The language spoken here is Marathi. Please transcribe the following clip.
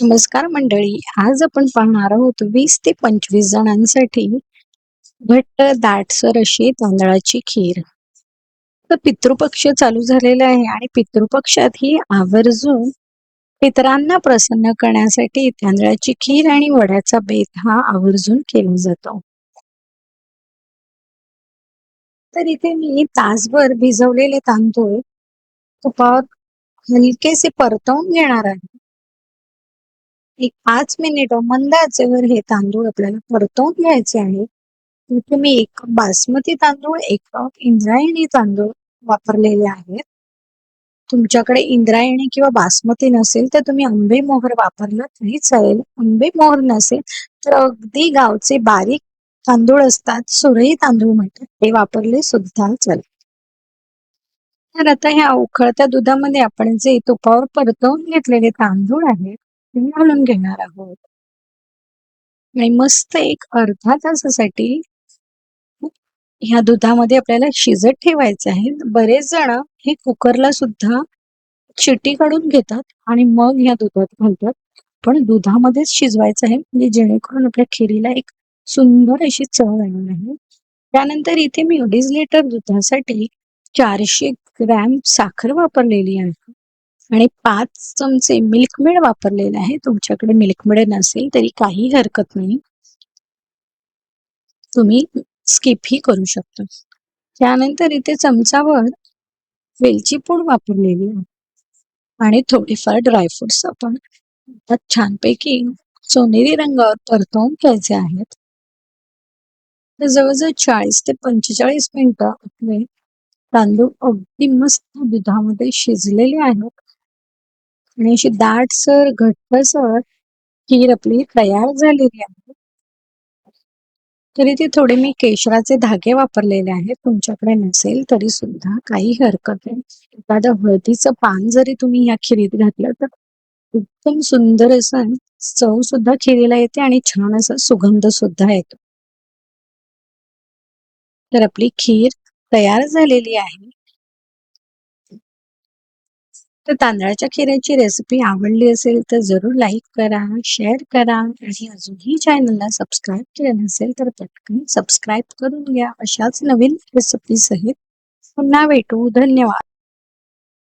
नमस्कार मंडळी आज आपण पाहणार आहोत वीस ते पंचवीस जणांसाठी घट्ट दाटसर अशी तांदळाची खीर. तर पितृपक्ष चालू झालेला आहे आणि पितृपक्षात ही आवर्जून पितरांना प्रसन्न करण्यासाठी तांदळाची खीर आणि वड्याचा बेत हा आवर्जून केला जातो. तर इथे मी तासभर भिजवलेले तांदूळ तुपावर हलकेसे परतवून घेणार आहे. एक पाच मिनिट मंद आचेवर हे तांदूळ आपल्याला परतवून घ्यायचे आहे. इथे मी एक बासमती तांदूळ एक कप इंद्रायणी तांदूळ वापरलेले आहेत. तुमच्याकडे इंद्रायणी किंवा बासमती नसेल तर तुम्ही आंबे मोहर वापरलं तरी चालेल. आंबे मोहर नसेल तर अगदी गावचे बारीक तांदूळ असतात सुरई तांदूळ म्हणतात ते वापरले सुद्धा चालेल. तर आता ह्या उखळत्या दुधामध्ये आपण जे तुपावर परतवून घेतलेले तांदूळ आहेत ते घेणार आहोत. आणि मस्त एक अर्धा तासासाठी ह्या दुधामध्ये आपल्याला शिजत ठेवायचं आहे बरेच जण हे कुकरला सुद्धा चिटी काढून घेतात आणि मग ह्या दुधात घालतात. पण दुधामध्येच शिजवायचं आहे म्हणजे जेणेकरून आपल्या खिरीला एक सुंदर अशी चव येणार आहे. त्यानंतर इथे मी अडीच लिटर दुधासाठी चारशे ग्रॅम साखर वापरलेली आहे. आणि पाच चमचे मिल्क मेड वापरलेले आहे. तुमच्याकडे मिल्कमेड नसेल तरी काही हरकत नाही. तुम्ही स्किप ही करू शकता. त्यानंतर इथे चमचावर वेलची पूड वापरलेली आहे. आणि थोडीफार ड्रायफ्रुट्स आपण छानपैकी सोनेरी रंगावर परतवून घ्यायचे आहेत. तर जवळजवळ चाळीस ते पंचेचाळीस मिनिटं आपले तांदूळ अगदी मस्त दुधामध्ये शिजलेले आहेत. आणि अशी दाटसर घट्टसर खीर आपली तयार झालेली आहे. तरी ते थोडे मी केशराचे धागे वापरलेले आहेत. तुमच्याकडे नसेल तरी सुद्धा काही हरकत नाही. एखादं हळदीचं पान जरी तुम्ही या खिरीत घातलं तर एकदम सुंदर असं चव सुद्धा खिरीला येते आणि छान असा सुगंध सुद्धा येतो. तर आपली खीर तयार झालेली आहे. तर तांदळाच्या खिऱ्याची रेसिपी आवडली असेल तर जरूर लाईक करा शेअर करा आणि अजूनही चॅनलला सबस्क्राईब केलं नसेल तर पटकन सबस्क्राईब करून घ्या. अशाच नवीन रेसिपी सहित पुन्हा भेटू. धन्यवाद.